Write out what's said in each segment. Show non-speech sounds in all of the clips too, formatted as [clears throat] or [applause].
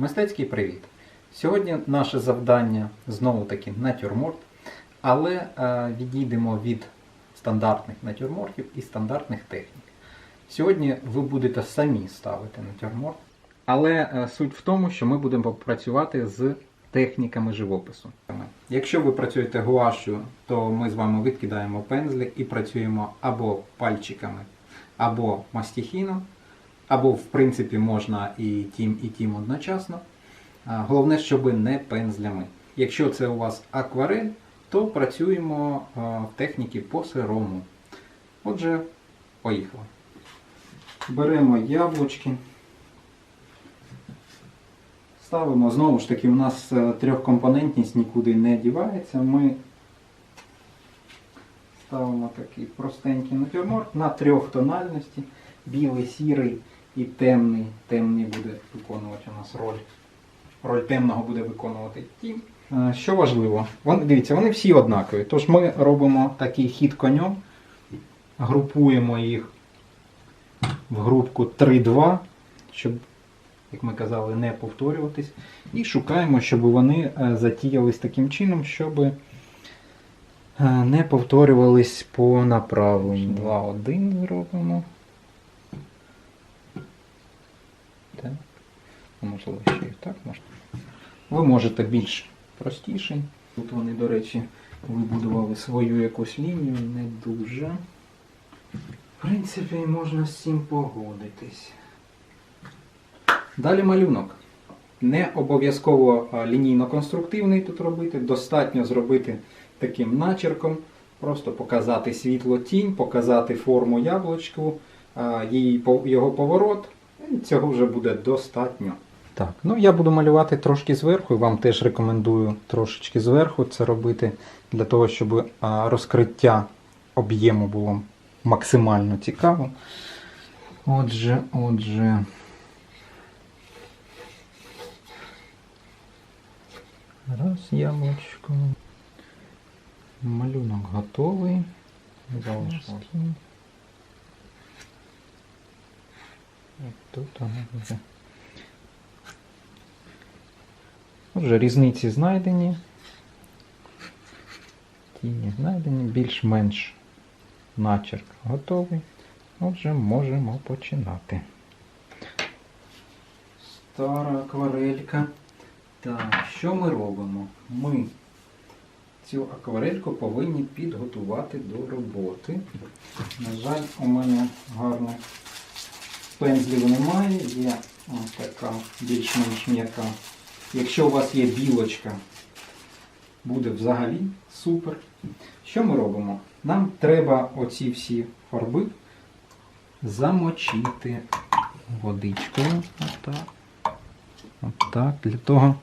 Мистецький привіт! Сьогодні наше завдання знову таки натюрморт, але е, відійдемо від стандартних натюрмортів і стандартних технік. Сьогодні ви будете самі ставити натюрморт, але е, суть в тому, що ми будемо працювати з техніками живопису. Якщо ви працюєте гуашю, то ми з вами відкидаємо пензлик і працюємо або пальчиками, або мастихіном, або в принципі можна і тім, і тім одночасно. Головне, щоб не пензлями. Якщо це у вас акварель, то працюємо в техніці по сирому. Отже, поїхали. Беремо яблучки. Ставимо, знову ж таки, у нас е, трьохкомпонентність нікуди не дівається. Ми ставимо такий простенький натюрморт на трьох тональності. Білий, сірий і темний. Темний буде виконувати у нас роль. Роль темного буде виконувати тінь. Е, Що важливо, Вон, дивіться, вони всі однакові. Тож ми робимо такий хід конем, групуємо їх в групку 3-2, щоб, як ми казали, не повторюватись. І шукаємо, щоб вони е, затіялись таким чином, щоб е, не повторювались по направленню. 2-1 зробимо. Так. Можливо, ще і так можна. Ви можете більш простіший. Тут вони, до речі, вибудували свою якусь лінію, не дуже. В принципі, можна з цим погодитись. Далі малюнок. Не обов'язково лінійно-конструктивний тут робити, достатньо зробити таким начерком, просто показати світло тінь, показати форму яблучку, його поворот. І цього вже буде достатньо. Так, ну я буду малювати трошки зверху, і вам теж рекомендую трошечки зверху це робити, для того, щоб розкриття об'єму було максимально цікаво. Отже, отже. Раз яблучко. Малюнок готовий. І Тут воно буде. Отже, різниці знайдені. Тіні знайдені, більш-менш начерк готовий. Отже, можемо починати. Стара акварелька. Так, що ми робимо? Ми цю акварельку повинні підготувати до роботи. На жаль, у мене гарно пензлів немає, є така більш-менш м'яка. Якщо у вас є білочка, буде взагалі супер. Що ми робимо? Нам треба оці всі фарби замочити водичкою. Отак. Отак. Для того.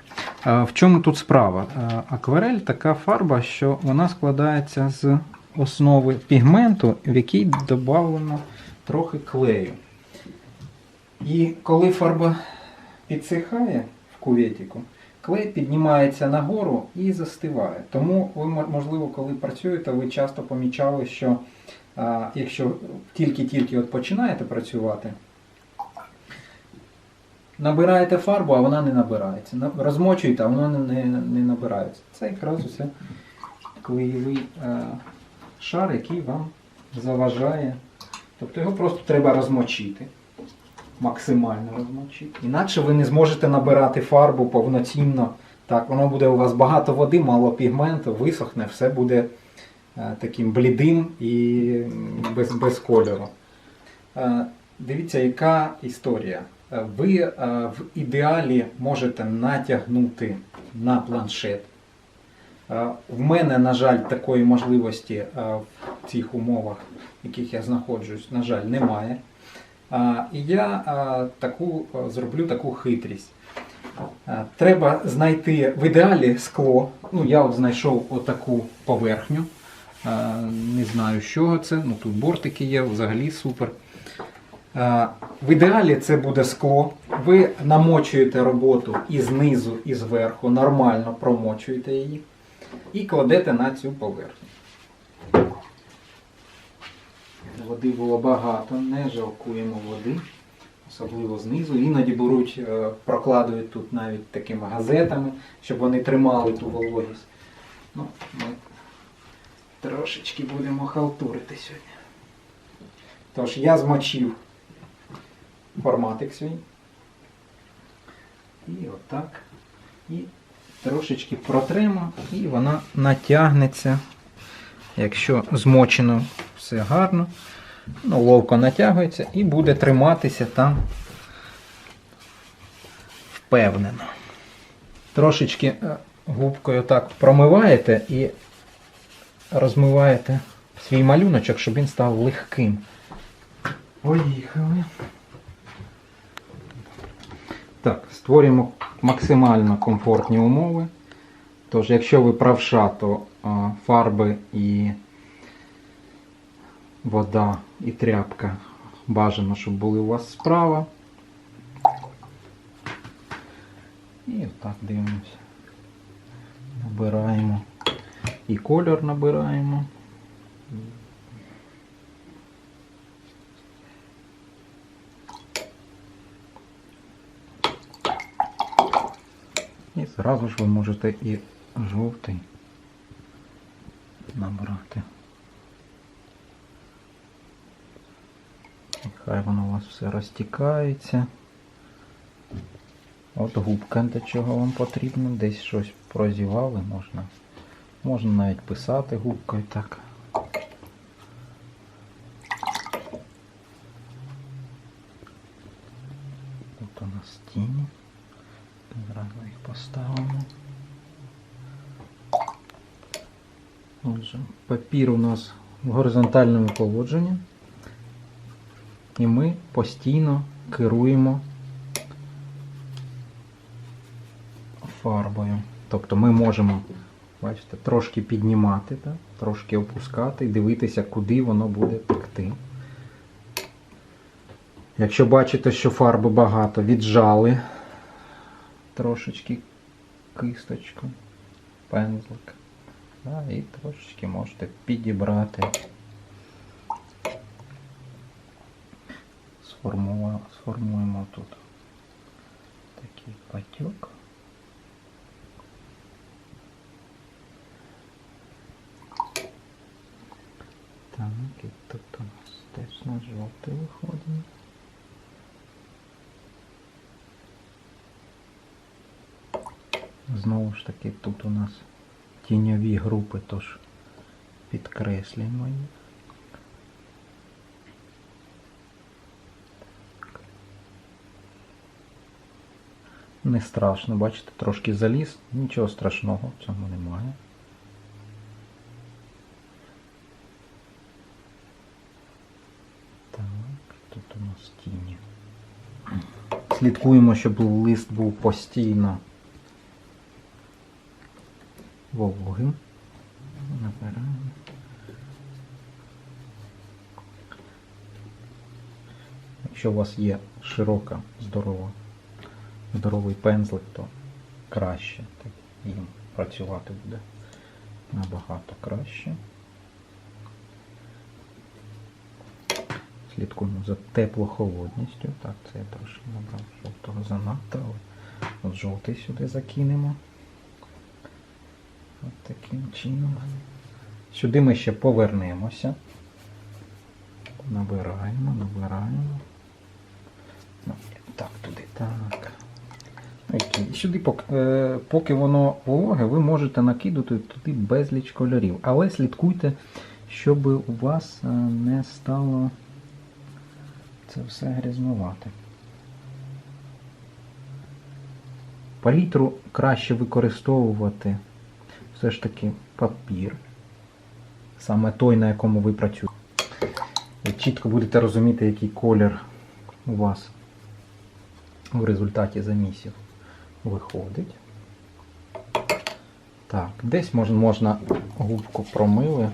В чому тут справа? Акварель така фарба, що вона складається з основи пігменту, в який додано трохи клею. І коли фарба підсихає в клей піднімається нагору і застиває. Тому ви, можливо, коли працюєте, ви часто помічали, що а, якщо тільки-тільки от починаєте працювати, набираєте фарбу, а вона не набирається. Розмочуєте, а вона не, не, не набирається. Це якраз усе клеєвий е, шар, який вам заважає. Тобто його просто треба розмочити максимально розмочити. Інакше ви не зможете набирати фарбу повноцінно. Так, воно буде у вас багато води, мало пігменту, висохне, все буде е, таким блідим і без, без кольору. Е, дивіться, яка історія. Е, Ви в ідеалі можете натягнути на планшет. В мене, на жаль, такої можливості в цих умовах, в яких я знаходжусь, на жаль, немає. І я таку зроблю таку хитрість. Треба знайти в ідеалі скло. Ну, я знайшов отаку поверхню. Не знаю, чого це. Ну, тут бортики є, взагалі супер. В ідеалі це буде скло. Ви намочуєте роботу і знизу, і зверху, нормально промочуєте її і кладете на цю поверхню. Води було багато, не жалкуємо води. особливо знизу. Іноді беруть, е, прокладують тут навіть такими газетами, щоб вони тримали ту вологість. Ну, ми трошечки будемо халтурити сьогодні. Тож я змочив форматик свій. І отак. І трошечки протримо, і вона натягнеться. Якщо змочено все гарно, ну, ловко натягується і буде триматися там впевнено. Трошечки е, губкою так промиваєте і розмиваєте свій малюночок, щоб він став легким. Поїхали. Так, створюємо максимально комфортні умови. Тож, якщо ви правша, то а, фарби і вода і тряпка бажано, щоб були у вас справа. І отак дивимося. Набираємо. І кольор набираємо. І зразу ж ви можете і жовтий набрати. І Хай воно у вас все розтікається. От губка для чого вам потрібно. Десь щось прозівали можна. Можна навіть писати губкою так. Тут у нас тіні. Зразу їх поставимо. Отже, папір у нас в горизонтальному положенні. І ми постійно керуємо фарбою. Тобто ми можемо, бачите, трошки піднімати, так? трошки опускати і дивитися, куди воно буде текти. Якщо бачите, що фарби багато, віджали трошечки кисточку, пензлик. Да, і трошечки можете підібрати. Сформуємо, тут такий патьок. Так, і тут у нас теж на жовтий виходить. Знову ж таки, тут у нас тіньові групи, тож підкреслюємо їх. Не страшно, бачите, трошки заліз, нічого страшного в цьому немає. Так, тут у нас тіні. Слідкуємо, щоб лист був постійно вологим. Набираємо. Якщо у вас є широка, здорова, здоровий пензлик, то краще так, їм працювати буде набагато краще. Слідкуємо за теплохолодністю. Так, це я трошки набрав жовтого занадто, але от жовтий сюди закинемо. От таким чином. Сюди ми ще повернемося. Набираємо, набираємо. Ну, так, туди. Так. Окей. Сюди, поки, е, воно вологе, ви можете накидати туди безліч кольорів. Але слідкуйте, щоб у вас е, не стало це все грязнувати. Палітру краще використовувати все ж таки папір. Саме той, на якому ви працюєте. Чітко будете розуміти, який колір у вас в результаті замісів виходить. Так, десь можна, можна губку промили.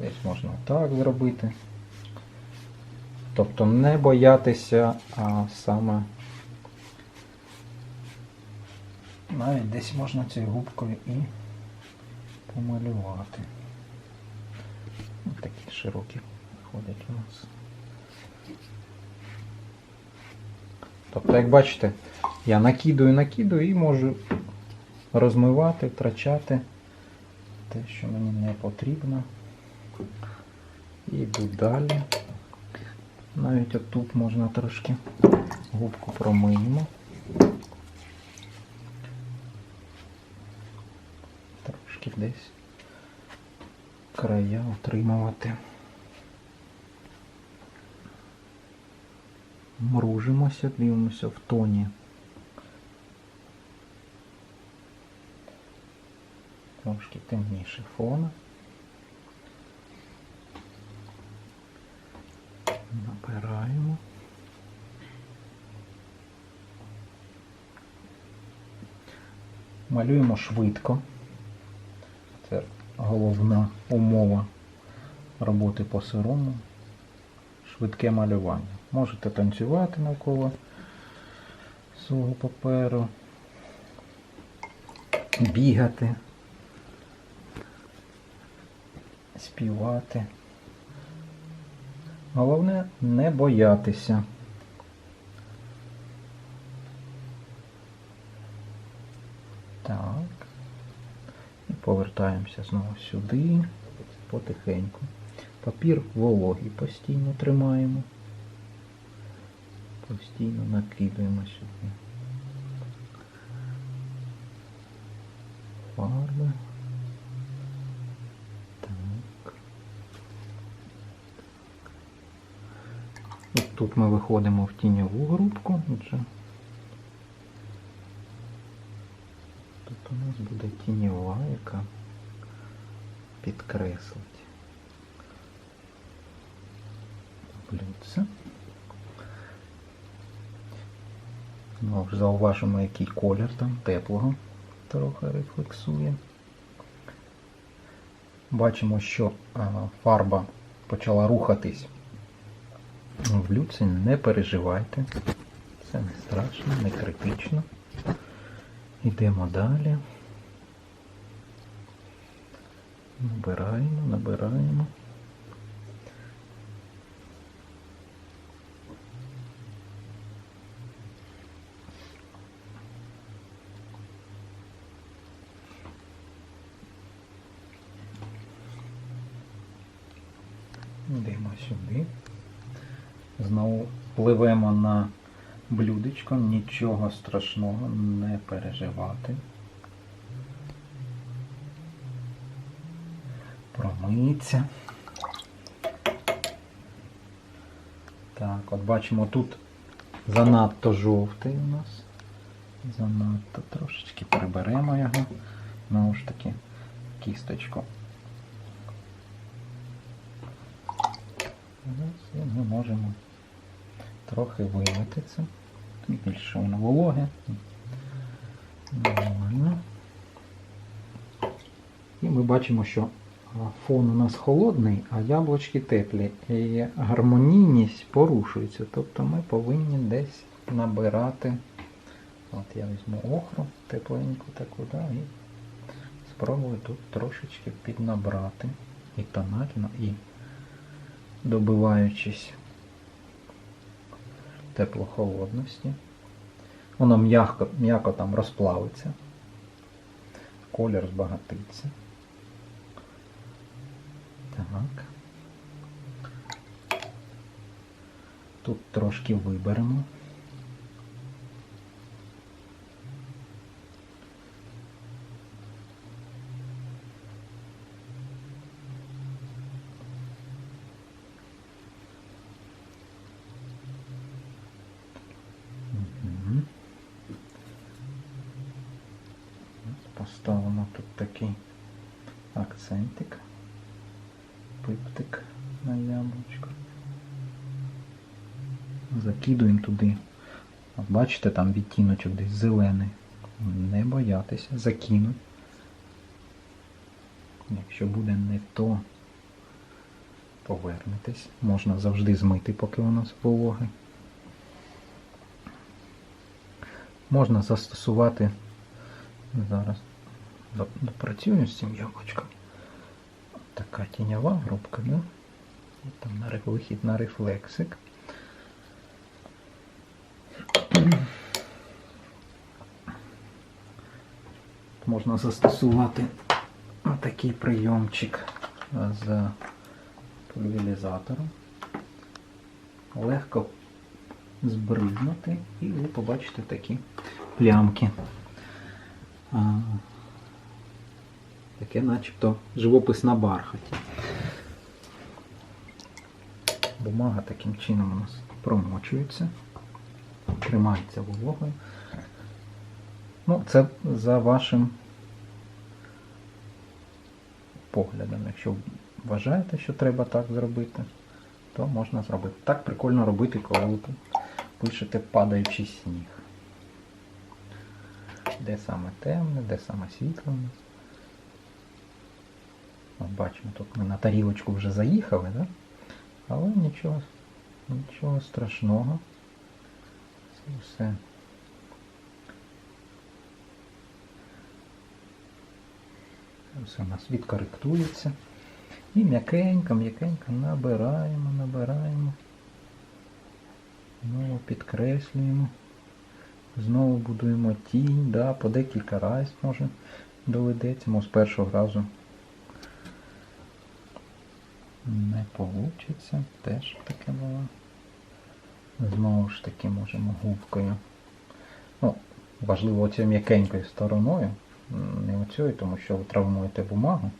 Десь можна так зробити. Тобто не боятися, а саме навіть десь можна цією губкою і помалювати. Ось такі широкі виходять у нас. Тобто, як бачите, я накидую, накидую і можу розмивати, втрачати те, що мені не потрібно. І йду далі. Навіть отут можна трошки губку промиємо. Трошки десь края отримувати. Мружимося, дивимося в тоні. Трошки темніше фона. Набираємо. Малюємо швидко. Це головна умова роботи по сирому. Швидке малювання. Можете танцювати навколо свого паперу, бігати, співати. Головне не боятися. Так. І повертаємося знову сюди, потихеньку. Папір вологий постійно тримаємо. Постійно накидуємо сюди. Фарби. Так. От тут ми виходимо в тіньову групку. Отже. Тут у нас буде тіньова, яка підкреслить блюдце. Ж зауважимо, який колір там теплого трохи рефлексує. Бачимо, що фарба почала рухатись в люці. Не переживайте. Це не страшно, не критично. Йдемо далі. Набираємо, набираємо. Йдемо сюди. Знову на блюдечко, нічого страшного, не переживати. Промиється. Так, от бачимо, тут занадто жовтий у нас. Занадто трошечки приберемо його. Знову ж таки, кісточку. Зараз ми можемо трохи вимити це. Більше воно вологе. Нормально. І ми бачимо, що фон у нас холодний, а яблучки теплі. І гармонійність порушується. Тобто ми повинні десь набирати. От я візьму охру тепленьку таку, да, і спробую тут трошечки піднабрати і тонально, і добиваючись теплохолодності. Воно м'яко, м'яко там розплавиться, колір збагатиться. Так. Тут трошки виберемо. Мгм. От Поставимо тут такий акцентик, пиптик на яблучко. Закидуємо туди. Бачите, там відтіночок десь зелений. Не боятися, закинуть. Якщо буде не то, повернетесь. Можна завжди змити, поки воно вологе. Можна застосувати зараз допрацюю з цим яблучком. Така тіньова грубка, да? Там на вихід на рефлексик. Можна застосувати такий прийомчик з пульверізатором. Легко збриднути і ви побачите такі плямки. Таке начебто живопис на бархаті. Бумага таким чином у нас промочується тримається вологою. Ну, це за вашим поглядом. Якщо вважаєте, що треба так зробити, то можна зробити. Так прикольно робити, коли ви пишете падаючий сніг. Де саме темне, де саме світло. От бачимо, тут ми на тарілочку вже заїхали, да? але нічого, нічого страшного. Все. Все у нас відкоректується. І м'якенько, м'якенько набираємо, набираємо. Знову підкреслюємо. Знову будуємо тінь, да, по декілька разів може доведеться, може з першого разу не получиться, теж таке було. Знову ж таки можемо губкою. Ну, важливо оцією м'якенькою стороною, не оцією, тому що ви травмуєте бумагу.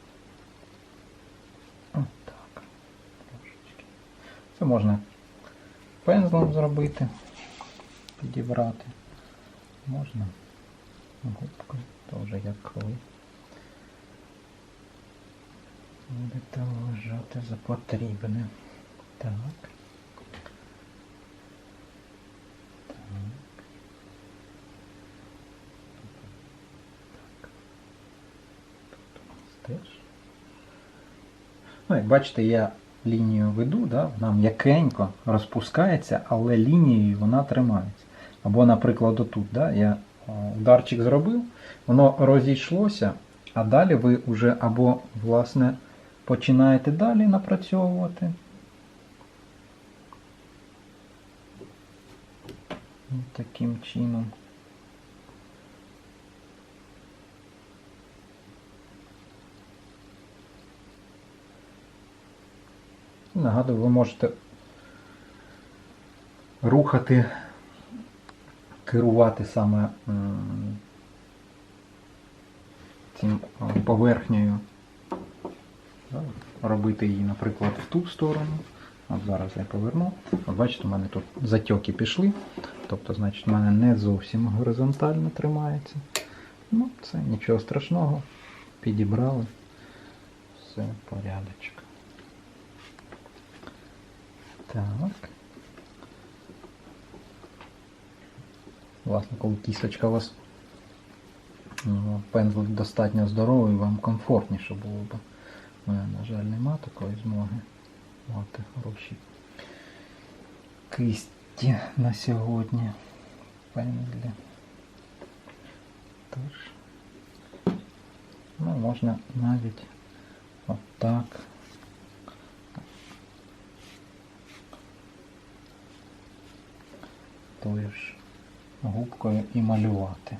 От так. Трошечки. Це можна пензлем зробити, підібрати. Можна губкою, то вже як ви будете вважати за потрібне. Так. Так. Так. Тут у нас теж. Ну, як бачите, я лінію веду, да? вона м'якенько розпускається, але лінією вона тримається. Або, наприклад, отут, да? я ударчик зробив, воно розійшлося, а далі ви вже або, власне, починаєте далі напрацьовувати. Таким чином. Нагадую, ви можете рухати, керувати саме цим поверхнею. Робити її, наприклад, в ту сторону. От зараз я поверну. От бачите, у мене тут затьоки пішли. Тобто, значить, в мене не зовсім горизонтально тримається. Ну, це нічого страшного. Підібрали. Все, порядочок. Так. Власне, коли кісточка у вас ну, пензлик достатньо здоровий, вам комфортніше було б. У мене, на жаль, нема такої змоги мати хороші кисті на сьогодні. Пензлі. Тож, ну, можна навіть отак. тою ж губкою і малювати.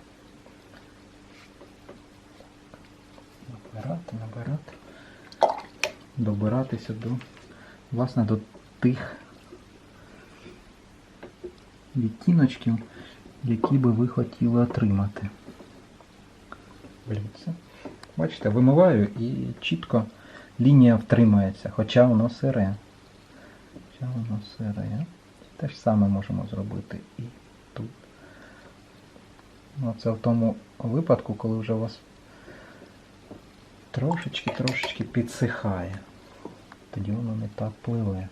Набирати, набирати, добиратися до, власне, до тих відтіночків, які би ви хотіли отримати. Блюдце. Бачите, вимиваю і чітко лінія втримається, хоча воно сире. Хоча воно сире. Те ж саме можемо зробити і тут. Ну, це в тому випадку, коли вже у вас трошечки-трошечки підсихає. Тоді воно не так пливе.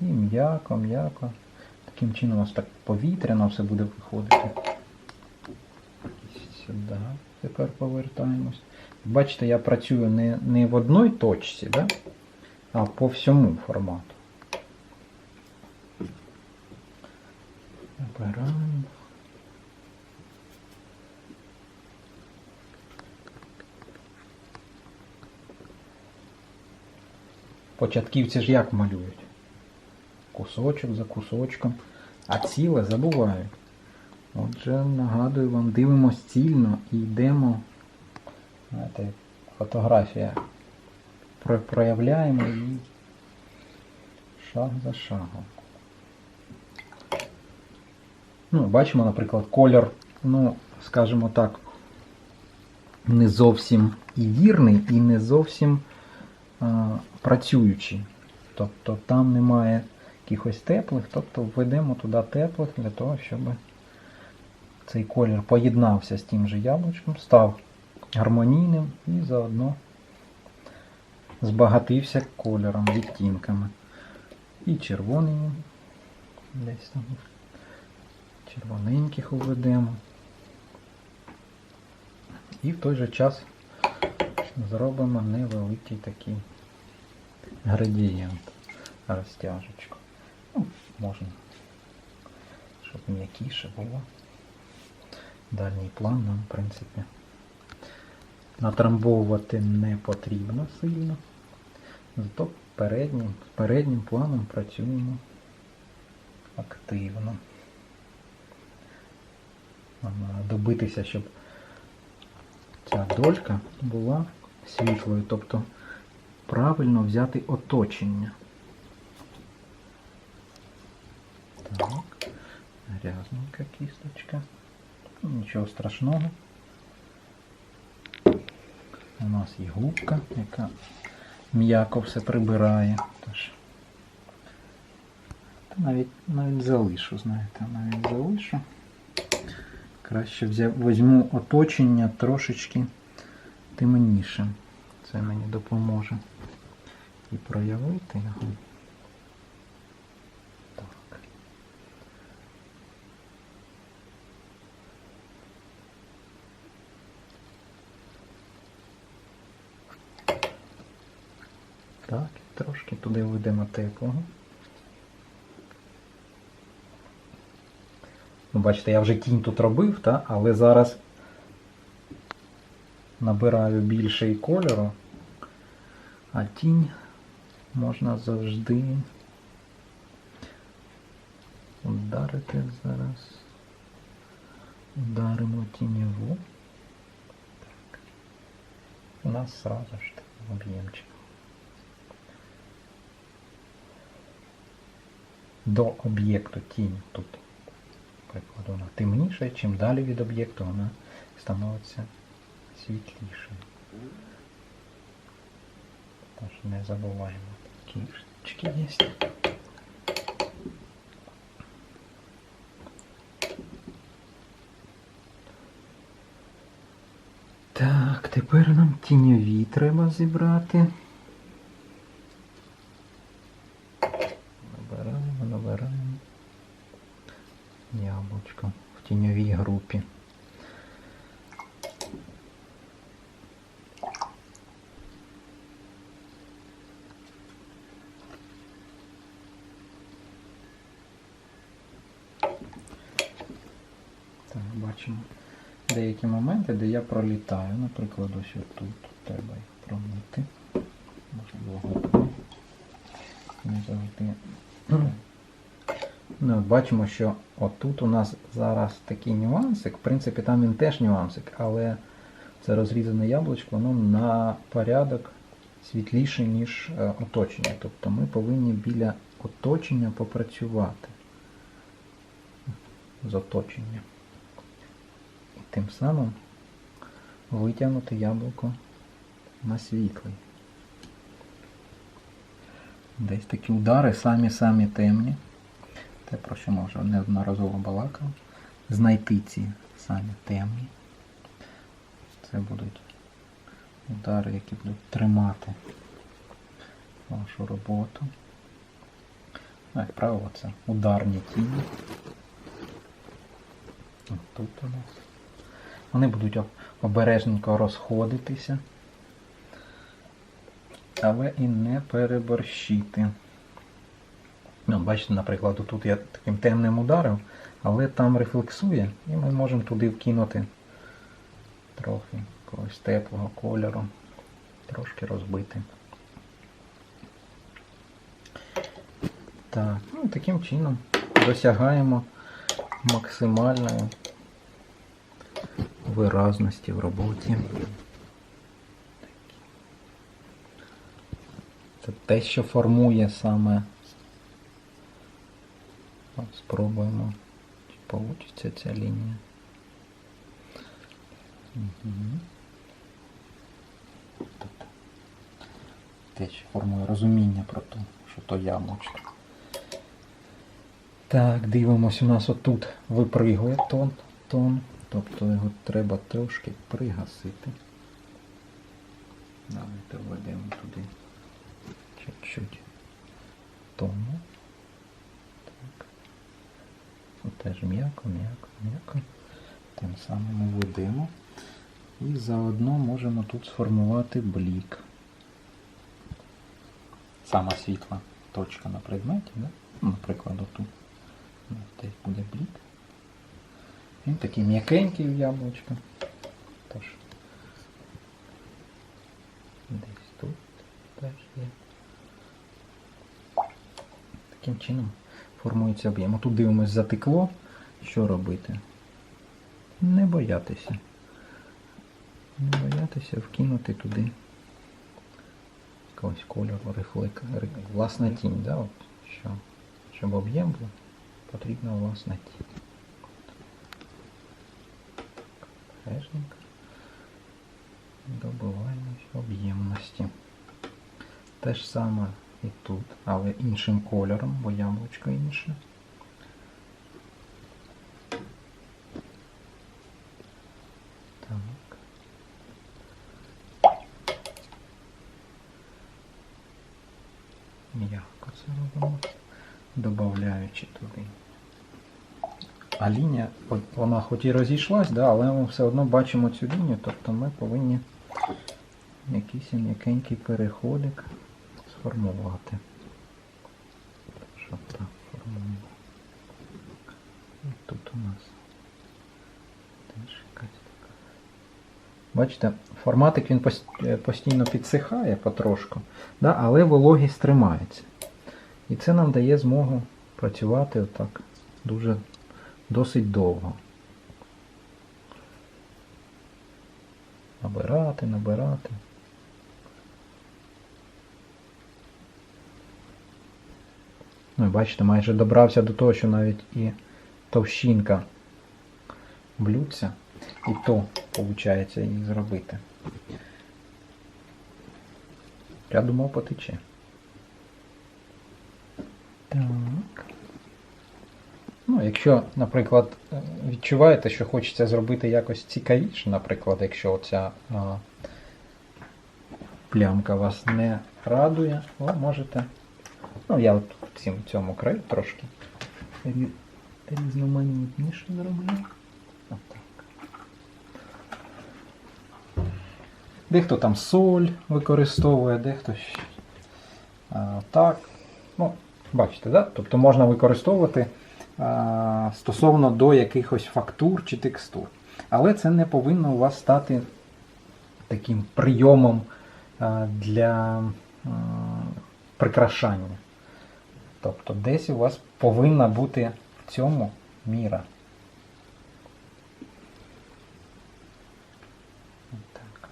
І м'яко, м'яко. Таким чином у вас так повітряно все буде виходити. Сюди тепер повертаємось. Бачите, я працюю не, не в одній точці, да? а по всьому формату. Набираємо. Початківці ж як малюють? Кусочок за кусочком, а ціле забувають. Отже, нагадую вам, дивимось цільно і йдемо. Знаєте, фотографія. Проявляємо її шаг за шагом. Ну, бачимо, наприклад, колір, ну, скажімо так, не зовсім і вірний, і не зовсім працюючий. Тобто там немає якихось теплих, тобто введемо туди теплих для того, щоб цей колір поєднався з тим же яблучком, став гармонійним і заодно збагатився кольором, відтінками. І червоний десь там червоненьких уведемо. І в той же час зробимо невеликий такий градієнт, розтяжечку. Ну, можна, щоб м'якіше було. Дальній план нам, в принципі, натрамбовувати не потрібно сильно. Зато переднім, переднім планом працюємо активно. Добитися, щоб ця долька була світлою, тобто правильно взяти оточення. Так, грязненька кісточка. Нічого страшного. У нас є губка, яка м'яко все прибирає. Тож, навіть, навіть залишу, знаєте, навіть залишу. Краще взяв, візьму оточення трошечки темніше. Це мені допоможе і проявити його. Так. Так, трошки туди введемо теплого. Ну, бачите, я вже тінь тут робив, та? але зараз набираю більше і кольору, а тінь можна завжди ударити зараз. Ударимо тіньову. Так. У нас сразу ж такий об'ємчик. До об'єкту тінь тут прикладу, вона темніша, чим далі від об'єкту вона становиться світлішою. Тож не забуваємо. Кішечки є. Так, тепер нам тіньові треба зібрати. Набираємо, набираємо яблучко в тіньовій групі. Так, бачимо деякі моменти, де я пролітаю. Наприклад, ось тут треба їх промити. Можливо. Не завжди. [clears throat] Ну, бачимо, що отут у нас зараз такий нюансик. В принципі, там він теж нюансик, але це розрізане яблучко, воно на порядок світліше, ніж е, оточення. Тобто ми повинні біля оточення попрацювати з оточення. І тим самим витягнути яблуко на світлий. Десь такі удари самі-самі темні. Те, про що ми вже неодноразово балакав. Знайти ці самі темні. Це будуть удари, які будуть тримати вашу роботу. Як правило, це ударні тіні. Тут у нас. Вони будуть обережненько розходитися, але і не переборщити. Ну, бачите, наприклад, тут я таким темним ударив, але там рефлексує, і ми можемо туди вкинути трохи якогось теплого кольору, трошки розбити. Так, ну таким чином досягаємо максимальної виразності в роботі. Це те, що формує саме. Спробуємо, чи вийде ця лінія. Угу. Те, що формує розуміння про те, що то яблучко. Так, дивимось, у нас отут випригує тон, тон, тобто його треба трошки пригасити. Давайте введемо туди чуть-чуть тону. Так. Теж м'яко, м'яко, м'яко. Тим самим ми ведемо. І заодно можемо тут сформувати блік. Сама світла точка на предметі, да? Наприклад, отут. Десь буде блік. Він такий м'якенький в яблучка. Тож. Десь тут теж є. Таким чином формується об'єм. Тут дивимось затекло. Що робити? Не боятися. Не боятися вкинути туди якогось кольору, рихлика. ри- Власна тінь, да? От, що, щоб об'єм був, потрібна власна тінь. Обережненько. Добиваємось об'ємності. Те ж саме і тут, але іншим кольором, бо яблучко інше. Так. М'яко це робимо, додаючи туди. А лінія, вона хоч і розійшлась, да, але ми все одно бачимо цю лінію, тобто ми повинні якийсь м'якенький переходик сформувати. Що так формуємо. Тут у нас теж якась така. Бачите, форматик він е, постійно підсихає потрошку, да, але вологість тримається. І це нам дає змогу працювати отак дуже досить довго. Набирати, набирати. Ну і бачите, майже добрався до того, що навіть і товщинка блюдця, і то виходить її зробити. Я думав потече. Так. Якщо, наприклад, е, відчуваєте, що хочеться зробити якось цікавіше, наприклад, якщо оця а, плямка вас не радує, ви можете. Ну, я от в цьому краю трошки різноманітніше зроблю. Дехто там соль використовує, дехто а, так. Ну, бачите, да? Тобто можна використовувати стосовно до якихось фактур чи текстур. Але це не повинно у вас стати таким прийомом для прикрашання. Тобто десь у вас повинна бути в цьому міра. Так.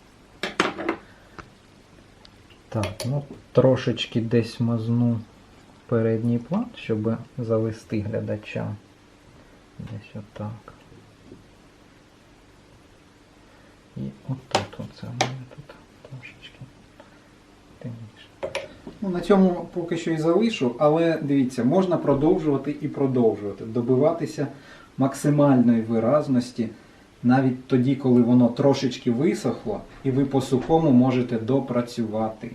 Так, ну трошечки десь мазну передній план, щоб завести глядача. Десь отак. І отут оце в мене тут трошечки темніше. Ну, на цьому поки що і залишу, але дивіться, можна продовжувати і продовжувати, добиватися максимальної виразності, навіть тоді, коли воно трошечки висохло, і ви по сухому можете допрацювати.